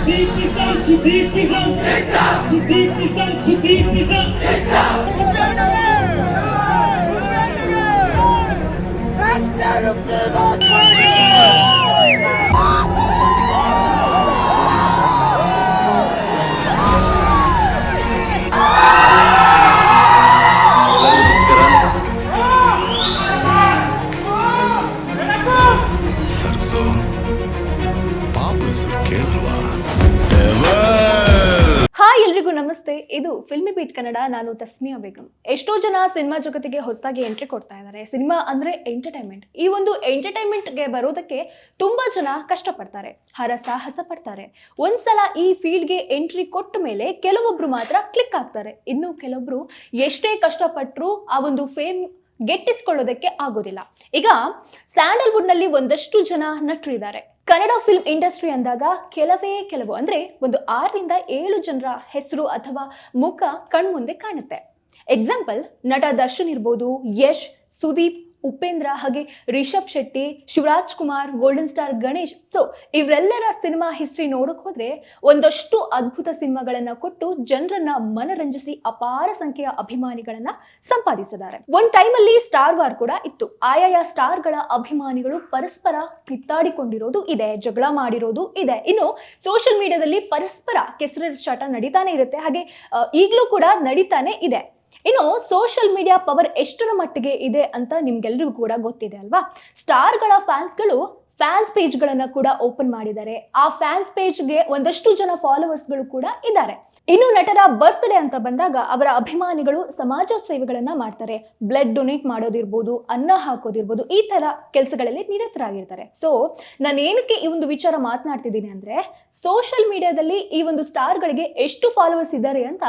ಸುದೀಪಿಸಂ ಸುದೀಪಿಸಂ ಸುದೀಪಿಸಂ ಸುದೀಪಿಸಂ ಎಲ್ಲರಿಗೂ ಎಲ್ರಿಗೂ ನಮಸ್ತೆ. ಇದು ಫಿಲ್ಮಿ ಬೀಟ್ ಕನ್ನಡ, ನಾನು ತಸ್ಮಿಯಾ ಬೇಗಂ. ಎಷ್ಟೋ ಜನ ಸಿನಿಮಾ ಜಗತ್ತಿಗೆ ಹೊಸದಾಗಿ ಎಂಟ್ರಿ ಕೊಡ್ತಾ ಇದ್ದಾರೆ ಸಿನಿಮಾ ಅಂದ್ರೆ ಎಂಟರ್ಟೈನ್ಮೆಂಟ್. ಈ ಒಂದು ಎಂಟರ್ಟೈನ್ಮೆಂಟ್ಗೆ ಬರೋದಕ್ಕೆ ತುಂಬಾ ಜನ ಕಷ್ಟಪಡ್ತಾರೆ, ಹರಸಾಹಸ ಪಡ್ತಾರೆ. ಒಂದ್ಸಲ ಈ ಫೀಲ್ಡ್ಗೆ ಎಂಟ್ರಿ ಕೊಟ್ಟ ಮೇಲೆ ಕೆಲವೊಬ್ರು ಮಾತ್ರ ಕ್ಲಿಕ್ ಆಗ್ತಾರೆ. ಇನ್ನು ಕೆಲವೊಬ್ರು ಎಷ್ಟೇ ಕಷ್ಟಪಟ್ಟರು ಆ ಒಂದು ಫೇಮ್ ಗೆಟ್ಟಿಸ್ಕೊಳ್ಳೋದಕ್ಕೆ ಆಗೋದಿಲ್ಲ. ಈಗ ಸ್ಯಾಂಡಲ್ವುಡ್ನಲ್ಲಿ ಒಂದಷ್ಟು ಜನ ನಟರು ಇದ್ದಾರೆ ಕನ್ನಡ ಫಿಲ್ಮ್ ಇಂಡಸ್ಟ್ರಿ ಅಂದಾಗ ಕೆಲವೇ ಕೆಲವು, ಅಂದ್ರೆ ಒಂದು ಆರರಿಂದ ಏಳು ಜನರ ಹೆಸರು ಅಥವಾ ಮುಖ ಕಣ್ಮುಂದೆ ಕಾಣುತ್ತೆ. ಎಕ್ಸಾಂಪಲ್ ನಟ ದರ್ಶನ್ ಇರ್ಬೋದು, ಯಶ್, ಸುದೀಪ್ ಉಪೇಂದ್ರ ಹಾಗೆ Rishab Shetty, Shivaraj Kumar golden star Ganesh. So ಇವರೆಲ್ಲರ ಸಿನಿಮಾ ಹಿಸ್ಟ್ರಿ ನೋಡಕ್ ಹೋದ್ರೆ ಒಂದಷ್ಟು ಅದ್ಭುತ ಸಿನಿಮಾಗಳನ್ನ ಕೊಟ್ಟು ಜನರನ್ನ ಮನರಂಜಿಸಿ ಅಪಾರ ಸಂಖ್ಯೆಯ ಅಭಿಮಾನಿಗಳನ್ನ ಸಂಪಾದಿಸಿದ್ದಾರೆ. ಒಂದ್ ಟೈಮಲ್ಲಿ ಸ್ಟಾರ್ ವಾರ್ ಕೂಡ ಇತ್ತು. ಆಯಾಯ ಸ್ಟಾರ್ಗಳ ಅಭಿಮಾನಿಗಳು ಪರಸ್ಪರ ಕಿತ್ತಾಡಿಕೊಂಡಿರೋದು ಇದೆ, ಜಗಳ ಮಾಡಿರೋದು ಇದೆ. ಇನ್ನು ಸೋಷಿಯಲ್ ಮೀಡಿಯಾದಲ್ಲಿ ಪರಸ್ಪರ ಕೆಸರಾಟ ನಡೀತಾನೆ ಇರುತ್ತೆ. ಹಾಗೆ ಈಗಲೂ ಕೂಡ ನಡೀತಾನೆ ಇದೆ. ಇನ್ನು ಸೋಷಿಯಲ್ ಮೀಡಿಯಾ ಪವರ್ ಎಷ್ಟರ ಮಟ್ಟಿಗೆ ಇದೆ ಅಂತ ನಿಮ್ಗೆಲ್ರಿಗೂ ಕೂಡ ಗೊತ್ತಿದೆ ಅಲ್ವಾ? ಸ್ಟಾರ್ಗಳ ಫ್ಯಾನ್ಸ್ಗಳು ಫ್ಯಾನ್ಸ್ ಪೇಜ್ಗಳನ್ನು ಕೂಡ ಓಪನ್ ಮಾಡಿದ್ದಾರೆ. ಆ ಫ್ಯಾನ್ಸ್ ಪೇಜ್ಗೆ ಒಂದಷ್ಟು ಜನ ಫಾಲೋವರ್ಸ್ಗಳು ಕೂಡ ಇದ್ದಾರೆ. ಇನ್ನು ನಟರ ಬರ್ತ್ಡೇ ಅಂತ ಬಂದಾಗ ಅವರ ಅಭಿಮಾನಿಗಳು ಸಮಾಜ ಸೇವೆಗಳನ್ನ ಮಾಡ್ತಾರೆ. ಬ್ಲಡ್ ಡೊನೇಟ್ ಮಾಡೋದಿರ್ಬೋದು, ಅನ್ನ ಹಾಕೋದಿರ್ಬೋದು, ಈ ತರ ಕೆಲಸಗಳಲ್ಲಿ ನಿರತರಾಗಿರ್ತಾರೆ. ಸೊ ನಾನು ಏನಕ್ಕೆ ಈ ಒಂದು ವಿಚಾರ ಮಾತನಾಡ್ತಿದ್ದೀನಿ ಅಂದ್ರೆ ಸೋಷಿಯಲ್ ಮೀಡಿಯಾದಲ್ಲಿ ಈ ಒಂದು ಸ್ಟಾರ್ಗಳಿಗೆ ಎಷ್ಟು ಫಾಲೋವರ್ಸ್ ಇದ್ದಾರೆ ಅಂತ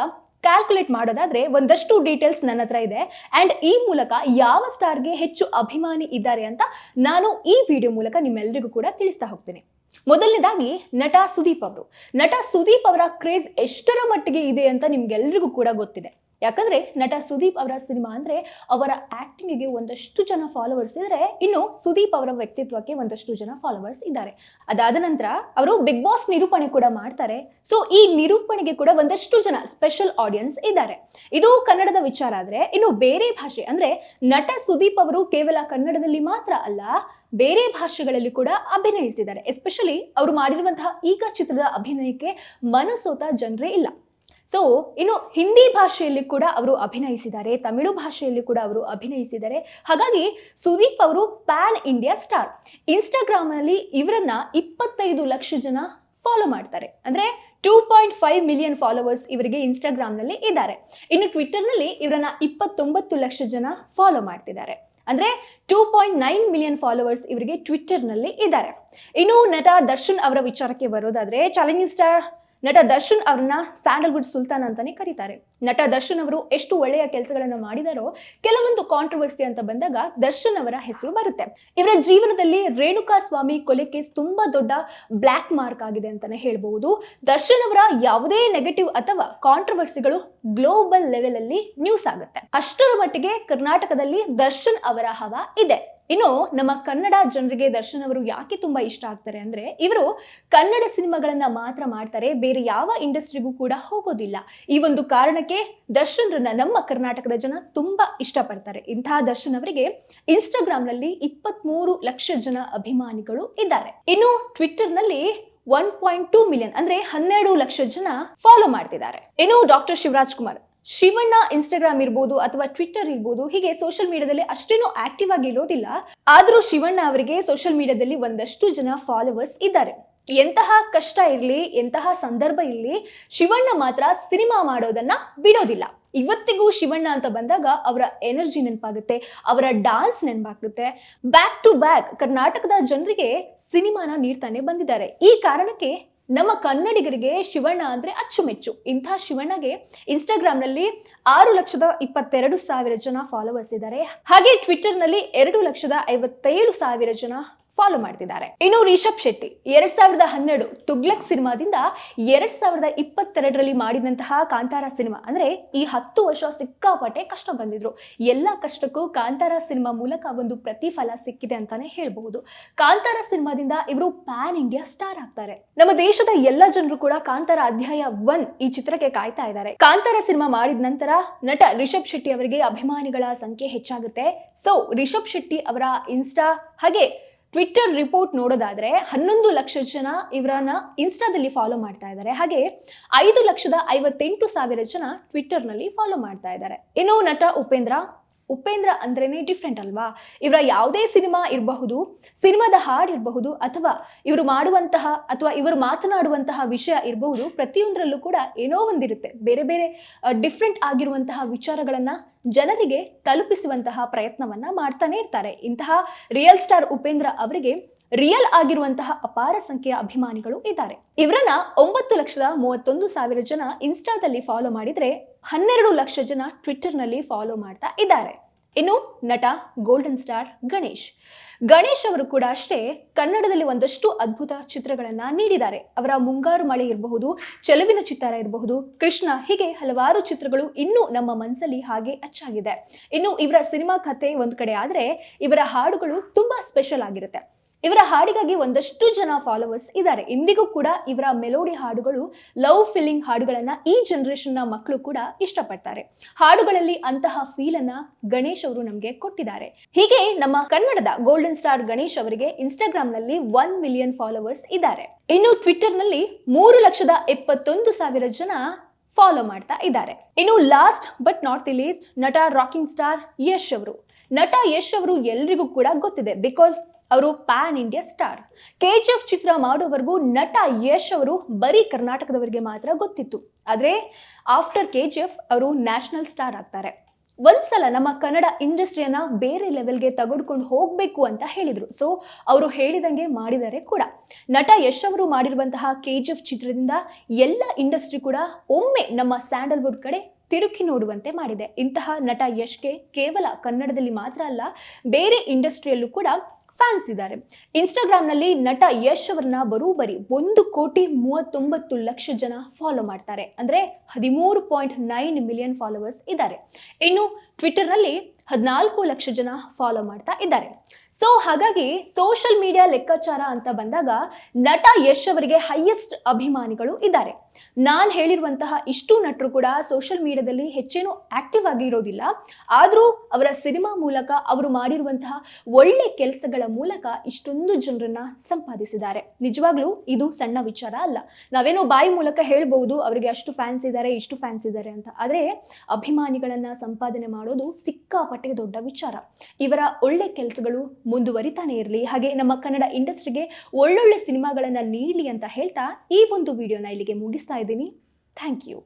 ಕ್ಯಾಲ್ಕುಲೇಟ್ ಮಾಡೋದಾದ್ರೆ ಒಂದಷ್ಟು ಡೀಟೇಲ್ಸ್ ನನ್ನ ಹತ್ರ ಇದೆ. ಅಂಡ್ ಈ ಮೂಲಕ ಯಾವ ಸ್ಟಾರ್ಗೆ ಹೆಚ್ಚು ಅಭಿಮಾನಿ ಇದ್ದಾರೆ ಅಂತ ನಾನು ಈ ವಿಡಿಯೋ ಮೂಲಕ ನಿಮ್ಮೆಲ್ಲರಿಗೂ ಕೂಡ ತಿಳಿಸ್ತಾ ಹೋಗ್ತೀನಿ. ಮೊದಲನೇದಾಗಿ ನಟ ಸುದೀಪ್ ಅವರು. ನಟ ಸುದೀಪ್ ಅವರ ಕ್ರೇಜ್ ಎಷ್ಟರ ಮಟ್ಟಿಗೆ ಇದೆ ಅಂತ ನಿಮ್ಗೆಲ್ರಿಗೂ ಕೂಡ ಗೊತ್ತಿದೆ. ಯಾಕಂದ್ರೆ ನಟ ಸುದೀಪ್ ಅವರ ಸಿನಿಮಾ ಅಂದ್ರೆ ಅವರ ಆಕ್ಟಿಂಗಿಗೆ ಒಂದಷ್ಟು ಜನ ಫಾಲೋವರ್ಸ್ ಇದ್ರೆ ಇನ್ನು ಸುದೀಪ್ ಅವರ ವ್ಯಕ್ತಿತ್ವಕ್ಕೆ ಒಂದಷ್ಟು ಜನ ಫಾಲೋವರ್ಸ್ ಇದ್ದಾರೆ. ಅದಾದ ನಂತರ ಅವರು ಬಿಗ್ ಬಾಸ್ ನಿರೂಪಣೆ ಕೂಡ ಮಾಡ್ತಾರೆ. ಸೊ ಈ ನಿರೂಪಣೆಗೆ ಕೂಡ ಒಂದಷ್ಟು ಜನ ಸ್ಪೆಷಲ್ ಆಡಿಯನ್ಸ್ ಇದ್ದಾರೆ. ಇದು ಕನ್ನಡದ ವಿಚಾರ ಆದ್ರೆ, ಇನ್ನು ಬೇರೆ ಭಾಷೆ ಅಂದ್ರೆ ನಟ ಸುದೀಪ್ ಅವರು ಕೇವಲ ಕನ್ನಡದಲ್ಲಿ ಮಾತ್ರ ಅಲ್ಲ, ಬೇರೆ ಭಾಷೆಗಳಲ್ಲಿ ಕೂಡ ಅಭಿನಯಿಸಿದ್ದಾರೆ. ಎಸ್ಪೆಷಲಿ ಅವರು ಮಾಡಿರುವಂತಹ ಈಗ ಚಿತ್ರದ ಅಭಿನಯಕ್ಕೆ ಮನಸೋತ ಜನರೇ ಇಲ್ಲ. ಸೊ ಇನ್ನು ಹಿಂದಿ ಭಾಷೆಯಲ್ಲಿ ಕೂಡ ಅವರು ಅಭಿನಯಿಸಿದ್ದಾರೆ, ತಮಿಳು ಭಾಷೆಯಲ್ಲಿ ಕೂಡ ಅವರು ಅಭಿನಯಿಸಿದ್ದಾರೆ. ಹಾಗಾಗಿ ಸುದೀಪ್ ಅವರು ಪ್ಯಾನ್ ಇಂಡಿಯಾ ಸ್ಟಾರ್ ಇನ್ಸ್ಟಾಗ್ರಾಮ್ನಲ್ಲಿ ಇವರನ್ನ ಇಪ್ಪತ್ತೈದು ಲಕ್ಷ ಜನ ಫಾಲೋ ಮಾಡ್ತಾರೆ. ಅಂದ್ರೆ two point five million followers ಇವರಿಗೆ ಇನ್ಸ್ಟಾಗ್ರಾಮ್ನಲ್ಲಿ ಇದ್ದಾರೆ. ಇನ್ನು ಟ್ವಿಟ್ಟರ್ನಲ್ಲಿ ಇವರನ್ನ ಇಪ್ಪತ್ತೊಂಬತ್ತು ಲಕ್ಷ ಜನ ಫಾಲೋ ಮಾಡ್ತಿದ್ದಾರೆ. ಅಂದ್ರೆ two point nine million followers ಇವರಿಗೆ ಟ್ವಿಟ್ಟರ್ನಲ್ಲಿ ಇದ್ದಾರೆ. ಇನ್ನು ನಟ ದರ್ಶನ್ ಅವರ ವಿಚಾರಕ್ಕೆ ಬರೋದಾದ್ರೆ ಚಾಲೆಂಜಿಂಗ್ ಸ್ಟಾರ್ ನಟ ದರ್ಶನ್ ಅವ್ರನ್ನ ಸ್ಯಾಂಡಲ್ವುಡ್ ಸುಲ್ತಾನ್ ಅಂತಾನೆ ಕರೀತಾರೆ. ನಟ ದರ್ಶನ್ ಅವರು ಎಷ್ಟು ಒಳ್ಳೆಯ ಕೆಲಸಗಳನ್ನು ಮಾಡಿದಾರೋ ಕೆಲವೊಂದು ಕಾಂಟ್ರವರ್ಸಿ ಅಂತ ಬಂದಾಗ ದರ್ಶನ್ ಅವರ ಹೆಸರು ಬರುತ್ತೆ. ಇವರ ಜೀವನದಲ್ಲಿ ರೇಣುಕಾ ಸ್ವಾಮಿ ಕೊಲೆ ಕೇಸ್ ತುಂಬಾ ದೊಡ್ಡ ಬ್ಲ್ಯಾಕ್ ಮಾರ್ಕ್ ಆಗಿದೆ ಅಂತಾನೆ ಹೇಳಬಹುದು. ದರ್ಶನ್ ಅವರ ಯಾವುದೇ ನೆಗೆಟಿವ್ ಅಥವಾ ಕಾಂಟ್ರವರ್ಸಿಗಳು ಗ್ಲೋಬಲ್ ಲೆವೆಲ್ ಅಲ್ಲಿ ನ್ಯೂಸ್ ಆಗುತ್ತೆ. ಅಷ್ಟರ ಮಟ್ಟಿಗೆ ಕರ್ನಾಟಕದಲ್ಲಿ ದರ್ಶನ್ ಅವರ ಹವ ಇದೆ. ಇನ್ನು ನಮ್ಮ ಕನ್ನಡ ಜನರಿಗೆ ದರ್ಶನ್ ಅವರು ಯಾಕೆ ತುಂಬಾ ಇಷ್ಟ ಆಗ್ತಾರೆ ಅಂದ್ರೆ ಇವರು ಕನ್ನಡ ಸಿನಿಮಾಗಳನ್ನ ಮಾತ್ರ ಮಾಡ್ತಾರೆ, ಬೇರೆ ಯಾವ ಇಂಡಸ್ಟ್ರಿಗೂ ಕೂಡ ಹೋಗೋದಿಲ್ಲ. ಈ ಒಂದು ಕಾರಣಕ್ಕೆ ದರ್ಶನ್ರನ್ನ ನಮ್ಮ ಕರ್ನಾಟಕದ ಜನ ತುಂಬಾ ಇಷ್ಟಪಡ್ತಾರೆ. ಇಂತಹ ದರ್ಶನ್ ಅವರಿಗೆ ಇನ್ಸ್ಟಾಗ್ರಾಮ್ನಲ್ಲಿ ಇಪ್ಪತ್ಮೂರು ಲಕ್ಷ ಜನ ಅಭಿಮಾನಿಗಳು ಇದ್ದಾರೆ. ಇನ್ನು ಟ್ವಿಟ್ಟರ್ನಲ್ಲಿ ಒನ್ ಪಾಯಿಂಟ್ ಟೂ ಮಿಲಿಯನ್ ಅಂದ್ರೆ ಹನ್ನೆರಡು ಲಕ್ಷ ಜನ ಫಾಲೋ ಮಾಡ್ತಿದ್ದಾರೆ. ಇನ್ನು ಡಾಕ್ಟರ್ ಶಿವರಾಜ್ ಕುಮಾರ್ ಶಿವಣ್ಣ ಇನ್ಸ್ಟಾಗ್ರಾಮ್ ಇರ್ಬೋದು ಅಥವಾ ಟ್ವಿಟ್ಟರ್ ಇರ್ಬೋದು, ಹೀಗೆ ಸೋಷಿಯಲ್ ಮೀಡಿಯಾದಲ್ಲಿ ಅಷ್ಟೇನು ಆಕ್ಟಿವ್ ಆಗಿ ಇರೋದಿಲ್ಲ. ಆದ್ರೂ ಶಿವಣ್ಣ ಅವರಿಗೆ ಸೋಷಿಯಲ್ ಮೀಡಿಯಾದಲ್ಲಿ ಒಂದಷ್ಟು ಜನ ಫಾಲೋವರ್ಸ್ ಇದ್ದಾರೆ. ಎಂತಹ ಕಷ್ಟ ಇರಲಿ, ಎಂತಹ ಸಂದರ್ಭ ಇರಲಿ, ಶಿವಣ್ಣ ಮಾತ್ರ ಸಿನಿಮಾ ಮಾಡೋದನ್ನ ಬಿಡೋದಿಲ್ಲ. ಇವತ್ತಿಗೂ ಶಿವಣ್ಣ ಅಂತ ಬಂದಾಗ ಅವರ ಎನರ್ಜಿ ನೆನಪಾಗುತ್ತೆ, ಅವರ ಡಾನ್ಸ್ ನೆನಪಾಗುತ್ತೆ. ಬ್ಯಾಕ್ ಟು ಬ್ಯಾಕ್ ಕರ್ನಾಟಕದ ಜನರಿಗೆ ಸಿನಿಮಾನ ನೀಡ್ತಾನೆ ಬಂದಿದ್ದಾರೆ. ಈ ಕಾರಣಕ್ಕೆ ನಮ್ಮ ಕನ್ನಡಿಗರಿಗೆ ಶಿವಣ್ಣ ಅಂದ್ರೆ ಅಚ್ಚುಮೆಚ್ಚು. ಇಂಥ ಶಿವಣ್ಣಗೆ ಇನ್ಸ್ಟಾಗ್ರಾಮ್ನಲ್ಲಿ ಆರು ಲಕ್ಷದ ಇಪ್ಪತ್ತೆರಡು ಸಾವಿರ ಜನ ಫಾಲೋವರ್ಸ್ ಇದ್ದಾರೆ. ಹಾಗೆ ಟ್ವಿಟರ್ನಲ್ಲಿ ಎರಡು ಲಕ್ಷದ ಐವತ್ತೇಳು ಸಾವಿರ ಜನ ಫಾಲೋ ಮಾಡ್ತಿದ್ದಾರೆ. ಇನ್ನು ರಿಷಬ್ ಶೆಟ್ಟಿ, ಎರಡ್ ಸಾವಿರದ ಹನ್ನೆರಡು ತುಗ್ಲಕ್ ಸಿನಿಮಾದಿಂದ ಎರಡ್ ಸಾವಿರದ ಇಪ್ಪತ್ತೆರಡರಲ್ಲಿ ಮಾಡಿದಂತಹ ಕಾಂತಾರ ಸಿನಿಮಾ ಅಂದ್ರೆ ಈ ಹತ್ತು ವರ್ಷ ಸಿಕ್ಕಾಪಟ್ಟೆ ಕಷ್ಟ ಬಂದಿದ್ರು. ಎಲ್ಲ ಕಷ್ಟಕ್ಕೂ ಕಾಂತಾರ ಸಿನಿಮಾ ಮೂಲಕ ಒಂದು ಪ್ರತಿಫಲ ಸಿಕ್ಕಿದೆ ಅಂತಾನೆ ಹೇಳಬಹುದು. ಕಾಂತಾರ ಸಿನಿಮಾದಿಂದ ಇವರು ಪ್ಯಾನ್ ಇಂಡಿಯಾ ಸ್ಟಾರ್ ಆಗ್ತಾರೆ. ನಮ್ಮ ದೇಶದ ಎಲ್ಲ ಜನರು ಕೂಡ ಕಾಂತಾರ ಅಧ್ಯಾಯ ಒನ್ ಈ ಚಿತ್ರಕ್ಕೆ ಕಾಯ್ತಾ ಇದ್ದಾರೆ. ಕಾಂತಾರ ಸಿನಿಮಾ ಮಾಡಿದ ನಂತರ ನಟ ರಿಷಬ್ ಶೆಟ್ಟಿ ಅವರಿಗೆ ಅಭಿಮಾನಿಗಳ ಸಂಖ್ಯೆ ಹೆಚ್ಚಾಗುತ್ತೆ. ಸೊ ರಿಷಬ್ ಶೆಟ್ಟಿ ಅವರ ಇನ್ಸ್ಟಾ ಹಾಗೆ ಟ್ವಿಟ್ಟರ್ ರಿಪೋರ್ಟ್ ನೋಡೋದಾದ್ರೆ ಹನ್ನೊಂದು ಲಕ್ಷ ಜನ ಇವರನ್ನ ಇನ್ಸ್ಟಾದಲ್ಲಿ ಫಾಲೋ ಮಾಡ್ತಾ ಇದ್ದಾರೆ ಹಾಗೆ ಐದು ಲಕ್ಷದ ಐವತ್ತೆಂಟು ಸಾವಿರ ಜನ ಟ್ವಿಟ್ಟರ್ನಲ್ಲಿ ಫಾಲೋ ಮಾಡ್ತಾ ಇದ್ದಾರೆ ಇನ್ನು ನಟ ಉಪೇಂದ್ರ ಉಪೇಂದ್ರ ಅಂದ್ರೇನೆ ಡಿಫ್ರೆಂಟ್ ಅಲ್ವಾ? ಇವರ ಯಾವುದೇ ಸಿನಿಮಾ ಇರಬಹುದು, ಸಿನಿಮಾದ ಹಾಡು ಇರಬಹುದು, ಅಥವಾ ಇವರು ಮಾಡುವಂತಹ ಅಥವಾ ಇವರು ಮಾತನಾಡುವಂತಹ ವಿಷಯ ಇರಬಹುದು, ಪ್ರತಿಯೊಂದರಲ್ಲೂ ಕೂಡ ಏನೋ ಒಂದಿರುತ್ತೆ. ಬೇರೆ ಬೇರೆ ಡಿಫ್ರೆಂಟ್ ಆಗಿರುವಂತಹ ವಿಚಾರಗಳನ್ನ ಜನರಿಗೆ ತಲುಪಿಸುವಂತಹ ಪ್ರಯತ್ನವನ್ನ ಮಾಡ್ತಾನೆ ಇರ್ತಾರೆ. ಇಂತಹ ರಿಯಲ್ ಸ್ಟಾರ್ ಉಪೇಂದ್ರ ಅವರಿಗೆ ರಿಯಲ್ ಆಗಿರುವಂತಹ ಅಪಾರ ಸಂಖ್ಯೆಯ ಅಭಿಮಾನಿಗಳು ಇದ್ದಾರೆ. ಇವರನ್ನ ಒಂಬತ್ತು ಲಕ್ಷದ ಮೂವತ್ತೊಂದು ಸಾವಿರ ಜನ ಇನ್ಸ್ಟಾದಲ್ಲಿ ಫಾಲೋ ಮಾಡಿದ್ರೆ ಹನ್ನೆರಡು ಲಕ್ಷ ಜನ ಟ್ವಿಟ್ಟರ್ನಲ್ಲಿ ಫಾಲೋ ಮಾಡ್ತಾ ಇದ್ದಾರೆ. ಇನ್ನು ನಟ ಗೋಲ್ಡನ್ ಸ್ಟಾರ್ ಗಣೇಶ್. ಗಣೇಶ್ ಅವರು ಕೂಡ ಅಷ್ಟೇ ಕನ್ನಡದಲ್ಲಿ ಒಂದಷ್ಟು ಅದ್ಭುತ ಚಿತ್ರಗಳನ್ನ ನೀಡಿದ್ದಾರೆ. ಅವರ ಮುಂಗಾರು ಮಳೆ ಇರಬಹುದು, ಚೆಲುವಿನ ಚಿತ್ತಾರ ಇರಬಹುದು, ಕೃಷ್ಣ ಹೀಗೆ ಹಲವಾರು ಚಿತ್ರಗಳು ಇನ್ನೂ ನಮ್ಮ ಮನಸ್ಸಲ್ಲಿ ಹಾಗೆ ಅಚ್ಚಾಗಿದೆ. ಇನ್ನು ಇವರ ಸಿನಿಮಾ ಕಥೆ ಒಂದು ಕಡೆ ಆದ್ರೆ ಇವರ ಹಾಡುಗಳು ತುಂಬಾ ಸ್ಪೆಷಲ್ ಆಗಿರುತ್ತೆ. ಇವರ ಹಾಡಿಗಾಗಿ ಒಂದಷ್ಟು ಜನ ಫಾಲೋವರ್ಸ್ ಇದ್ದಾರೆ. ಇಂದಿಗೂ ಕೂಡ ಇವರ ಮೆಲೋಡಿ ಹಾಡುಗಳು ಲವ್ ಫೀಲಿಂಗ್ ಹಾಡುಗಳನ್ನ ಈ ಜನರೇಷನ್ನ ಮಕ್ಕಳು ಕೂಡ ಇಷ್ಟಪಡ್ತಾರೆ. ಹಾಡುಗಳಲ್ಲಿ ಅಂತಹ ಫೀಲ್ ಅನ್ನ ಗಣೇಶ್ ಅವರು ನಮಗೆ ಕೊಟ್ಟಿದ್ದಾರೆ. ಹೀಗೆ ನಮ್ಮ ಕನ್ನಡದ ಗೋಲ್ಡನ್ ಸ್ಟಾರ್ ಗಣೇಶ್ ಅವರಿಗೆ ಇನ್ಸ್ಟಾಗ್ರಾಮ್ನಲ್ಲಿ ಒನ್ ಮಿಲಿಯನ್ ಫಾಲೋವರ್ಸ್ ಇದ್ದಾರೆ. ಇನ್ನು ಟ್ವಿಟರ್ನಲ್ಲಿ ಮೂರು ಲಕ್ಷದ ಎಪ್ಪತ್ತೊಂದು ಸಾವಿರ ಜನ ಫಾಲೋ ಮಾಡ್ತಾ ಇದ್ದಾರೆ. ಇನ್ನು last but not the least ನಟ ರಾಕಿಂಗ್ ಸ್ಟಾರ್ ಯಶ್ ಅವರು. ನಟ ಯಶ್ ಅವರು ಎಲ್ರಿಗೂ ಕೂಡ ಗೊತ್ತಿದೆ. ಬಿಕಾಸ್ ಅವರು pan India star K G F ಚಿತ್ರ ಮಾಡೋವರೆಗೂ ನಟ ಯಶ್ ಅವರು ಬರೀ ಕರ್ನಾಟಕದವರಿಗೆ ಮಾತ್ರ ಗೊತ್ತಿತ್ತು. ಆದರೆ ಆಫ್ಟರ್ ಕೆ ಜಿ ಎಫ್ ಅವರು ನ್ಯಾಷನಲ್ ಸ್ಟಾರ್ ಆಗ್ತಾರೆ. ಒಂದ್ಸಲ ನಮ್ಮ ಕನ್ನಡ ಇಂಡಸ್ಟ್ರಿಯನ್ನ ಬೇರೆ ಲೆವೆಲ್ಗೆ ತಗೊಂಡ್ಕೊಂಡು ಹೋಗಬೇಕು ಅಂತ ಹೇಳಿದರು. ಸೊ ಅವರು ಹೇಳಿದಂಗೆ ಮಾಡಿದ್ದಾರೆ ಕೂಡ. ನಟ ಯಶ್ ಅವರು ಮಾಡಿರುವಂತಹ ಕೆ ಜಿ ಎಫ್ ಚಿತ್ರದಿಂದ ಎಲ್ಲ ಇಂಡಸ್ಟ್ರಿ ಕೂಡ ಒಮ್ಮೆ ನಮ್ಮ ಸ್ಯಾಂಡಲ್ವುಡ್ ಕಡೆ ತಿರುಕಿ ನೋಡುವಂತೆ ಮಾಡಿದೆ. ಇಂತಹ ನಟ ಯಶ್ಗೆ ಕೇವಲ ಕನ್ನಡದಲ್ಲಿ ಮಾತ್ರ ಅಲ್ಲ, ಬೇರೆ ಇಂಡಸ್ಟ್ರಿಯಲ್ಲೂ ಕೂಡ ಫ್ಯಾನ್ಸ್ ಇದ್ದಾರೆ ಇನ್ಸ್ಟಾಗ್ರಾಮ್ನಲ್ಲಿ ನಟ ಯಶ್ ಅವರನ್ನ ಬರೋಬ್ಬರಿ ಒಂದು ಕೋಟಿ ಮೂವತ್ತೊಂಬತ್ತು ಲಕ್ಷ ಜನ ಫಾಲೋ ಮಾಡ್ತಾರೆ. ಅಂದ್ರೆ ಹದಿಮೂರು ಪಾಯಿಂಟ್ ನೈನ್ ಮಿಲಿಯನ್ ಫಾಲೋವರ್ಸ್ ಇದ್ದಾರೆ. ಇನ್ನು ಟ್ವಿಟರ್ನಲ್ಲಿ ಹದಿನಾಲ್ಕು ಲಕ್ಷ ಜನ ಫಾಲೋ ಮಾಡ್ತಾ ಇದ್ದಾರೆ. ಸೊ ಹಾಗಾಗಿ ಸೋಷಿಯಲ್ ಮೀಡಿಯಾ ಲೆಕ್ಕಾಚಾರ ಅಂತ ಬಂದಾಗ ನಟ ಯಶ್ ಅವರಿಗೆ ಹೈಯೆಸ್ಟ್ ಅಭಿಮಾನಿಗಳು ಇದ್ದಾರೆ. ನಾನು ಹೇಳಿರುವಂತಹ ಇಷ್ಟು ನಟರು ಕೂಡ ಸೋಷಿಯಲ್ ಮೀಡಿಯಾದಲ್ಲಿ ಹೆಚ್ಚೇನು ಆಕ್ಟಿವ್ ಆಗಿ ಇರೋದಿಲ್ಲ. ಆದರೂ ಅವರ ಸಿನಿಮಾ ಮೂಲಕ ಅವರು ಮಾಡಿರುವಂತಹ ಒಳ್ಳೆ ಕೆಲಸಗಳ ಮೂಲಕ ಇಷ್ಟೊಂದು ಜನರನ್ನ ಸಂಪಾದಿಸಿದ್ದಾರೆ. ನಿಜವಾಗ್ಲೂ ಇದು ಸಣ್ಣ ವಿಚಾರ ಅಲ್ಲ. ನಾವೇನೋ ಬಾಯಿ ಮೂಲಕ ಹೇಳ್ಬಹುದು, ಅವರಿಗೆ ಅಷ್ಟು ಫ್ಯಾನ್ಸ್ ಇದ್ದಾರೆ, ಇಷ್ಟು ಫ್ಯಾನ್ಸ್ ಇದ್ದಾರೆ ಅಂತ. ಆದರೆ ಅಭಿಮಾನಿಗಳನ್ನ ಸಂಪಾದನೆ ಮಾಡೋದು ಸಿಕ್ಕಾಪಟ್ಟೆ ದೊಡ್ಡ ವಿಚಾರ. ಇವರ ಒಳ್ಳೆ ಕೆಲಸಗಳು ಮುಂದುವರಿತಾನೆ ಇರಲಿ. ಹಾಗೆ ನಮ್ಮ ಕನ್ನಡ ಇಂಡಸ್ಟ್ರಿಗೆ ಒಳ್ಳೊಳ್ಳೆ ಸಿನಿಮಾಗಳನ್ನು ನೀಡಲಿ ಅಂತ ಹೇಳ್ತಾ ಈ ಒಂದು ವಿಡಿಯೋನ ಇಲ್ಲಿಗೆ ಮುಗಿಸ್ತಾ ಇದ್ದೀನಿ. Thank you.